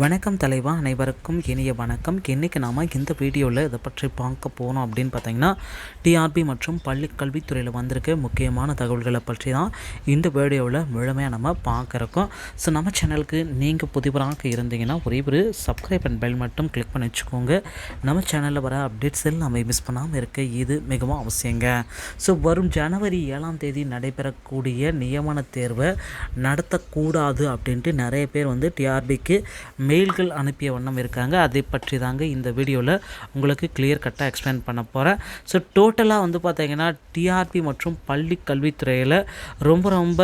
வணக்கம் தலைவா அனைவருக்கும் இனிய வணக்கம். இன்றைக்கி நாம் இந்த வீடியோவில் இதை பற்றி பார்க்க போகணும் அப்படின்னு பார்த்தீங்கன்னா டிஆர்பி மற்றும் பள்ளி கல்வித்துறையில் வந்திருக்க முக்கியமான தகவல்களை பற்றி தான் இந்த வீடியோவில் முழுமையாக நம்ம பார்க்குறோம் ஸோ நம்ம சேனலுக்கு நீங்கள் புதிவராக இருந்தீங்கன்னா ஒரே ஒரு சப்ஸ்கிரைப் அண்ட் பெல் மட்டும் கிளிக் பண்ணி வச்சுக்கோங்க. நம்ம சேனலில் வர அப்டேட்ஸ் எல்லாம் நம்ம மிஸ் பண்ணாமல் இருக்க இது மிகவும் அவசியங்க. ஸோ வரும் ஜனவரி ஏழாம் தேதி நடைபெறக்கூடிய நியமன தேர்வை நடத்தக்கூடாது அப்படின்ட்டு நிறைய பேர் வந்து டிஆர்பிக்கு மெயில்கள் அனுப்பிய வண்ணம் இருக்காங்க. அதை பற்றி தாங்க இந்த வீடியோவில் உங்களுக்கு கிளியர் கட்டாக எக்ஸ்பிளைன் பண்ண போகிறேன் ஸோ டோட்டலாக வந்து பார்த்தீங்கன்னா டிஆர்பி மற்றும் பள்ளி கல்வித்துறையில் ரொம்ப ரொம்ப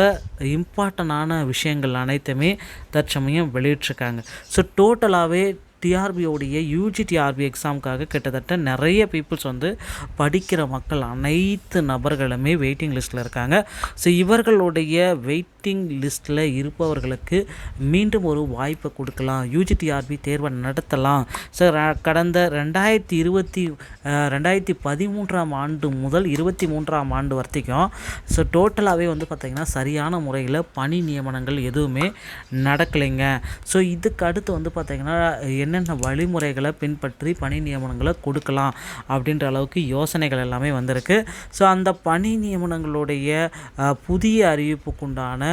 இம்பார்ட்டண்டான விஷயங்கள் அனைத்துமே தற்சமயம் வெளியிட்ருக்காங்க ஸோ டோட்டலாகவே டிஆர்பியோடைய யூஜி டிஆர்பி எக்ஸாமுக்காக கிட்டத்தட்ட நிறைய பீப்புள்ஸ் வந்து படிக்கிற மக்கள் அனைத்து நபர்களுமே வெயிட்டிங் லிஸ்ட்டில் இருக்காங்க. ஸோ இவர்களுடைய வெயிட் வெயிட்டிங் லிஸ்ட்டில் இருப்பவர்களுக்கு மீண்டும் ஒரு வாய்ப்பை கொடுக்கலாம். யூஜிடிஆர்பி தேர்வை நடத்தலாம். ஸோ கடந்த ரெண்டாயிரத்தி இருபத்தி ரெண்டாயிரத்தி பதிமூன்றாம் ஆண்டு முதல் இருபத்தி மூன்றாம் ஆண்டு வரைக்கும் ஸோ டோட்டலாகவே வந்து பார்த்திங்கன்னா சரியான முறையில் பணி நியமனங்கள் எதுவுமே நடக்கலைங்க. ஸோ இதுக்கு அடுத்து வந்து பார்த்திங்கன்னா என்னென்ன வழிமுறைகளை பின்பற்றி பணி நியமனங்களை கொடுக்கலாம் அப்படின்ற அளவுக்கு யோசனைகள் எல்லாமே வந்திருக்கு. ஸோ அந்த பணி நியமனங்களுடைய புதிய அறிவிப்புக்குண்டான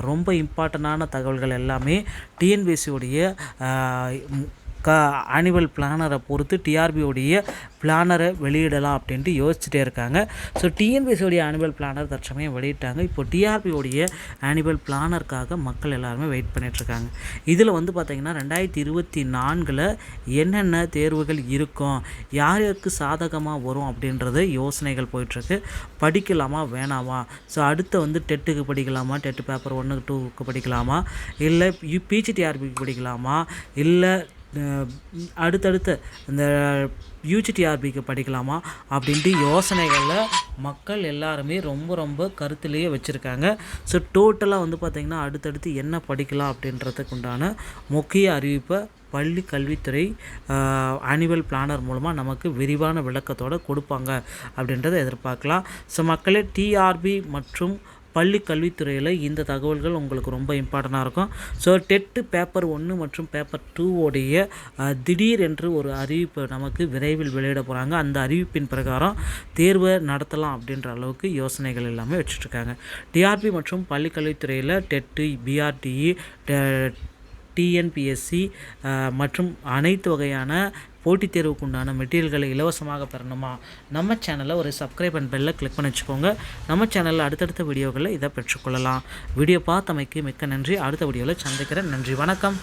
ரொம்ப இம்பார்ட்டண்டான தகவல்கள் எல்லாமே டிஎன்பிஎஸ்சியுடைய க ஆனுவல் பிளானரை பொறுத்து டிஆர்பியோடைய பிளானரை வெளியிடலாம் அப்படின்ட்டு யோசிச்சுட்டே இருக்காங்க. ஸோ டிஎன்பிஎஸ்சியோடைய ஆனுவல் பிளானர் தற்சமயம் வெளியிட்டாங்க. இப்போ டிஆர்பியோடைய ஆனுவல் பிளானருக்காக மக்கள் எல்லாருமே வெயிட் பண்ணிகிட்ருக்காங்க இதில் வந்து பார்த்திங்கன்னா ரெண்டாயிரத்தி இருபத்தி நான்கில் என்னென்ன தேர்வுகள் இருக்கும் யார் யாருக்கு சாதகமாக வரும் அப்படின்றது யோசனைகள் போயிட்டுருக்கு. படிக்கலாமா வேணாமா? ஸோ அடுத்து வந்து டெட்டுக்கு படிக்கலாமா? டெட்டு பேப்பர் ஒன்று டூக்கு படிக்கலாமா? இல்லை பிஜிடிஆர்பிக்கு படிக்கலாமா? இல்லை அடுத்தடுத்த இந்த யூஜிடிஆர்பிக்கு படிக்கலாமா அப்படின்ட்டு யோசனைகளில் மக்கள் எல்லாருமே ரொம்ப ரொம்ப கருத்துலேயே வச்சுருக்காங்க. ஸோ டோட்டலாக வந்து பார்த்திங்கன்னா அடுத்தடுத்து என்ன படிக்கலாம் அப்படின்றதுக்கு உண்டான முக்கிய அறிவிப்பை பள்ளி கல்வித்துறை ஆனுவல் பிளானர் மூலமாக நமக்கு விரிவான விளக்கத்தோடு கொடுப்பாங்க அப்படின்றத எதிர்பார்க்கலாம். ஸோ மக்களே டிஆர்பி மற்றும் பள்ளி கல்வித்துறையில் இந்த தகவல்கள் உங்களுக்கு ரொம்ப இம்பார்ட்டண்ட்டாக இருக்கும். ஸோ டெட்டு பேப்பர் ஒன்று மற்றும் பேப்பர் டூவோடைய திடீர் என்று ஒரு அறிவிப்பு நமக்கு விரைவில் வெளியிட போகிறாங்க அந்த அறிவிப்பின் பிரகாரம் தேர்வை நடத்தலாம் அப்படின்ற அளவுக்கு யோசனைகள் எல்லாமே வச்சுட்ருக்காங்க டிஆர்பி மற்றும் பள்ளி கல்வித்துறையில் டெட்டு பிஆர்டிஇ டிஎன்பிஎஸ்சி மற்றும் அனைத்து வகையான போட்டித் தேர்வுக்கு உண்டான மெட்டீரியல்களை இலவசமாக பெறணுமா? நம்ம சேனலில் ஒரு சப்ஸ்கிரைப் அண்ட் பெல்லை கிளிக் பண்ணி வச்சுக்கோங்க. நம்ம சேனலில் அடுத்தடுத்த வீடியோகளில் இதை பெற்றுக்கொள்ளலாம். வீடியோ பார்த்தமைக்கு மிக்க நன்றி. அடுத்த வீடியோவில் சந்திக்கிறேன். நன்றி. வணக்கம்.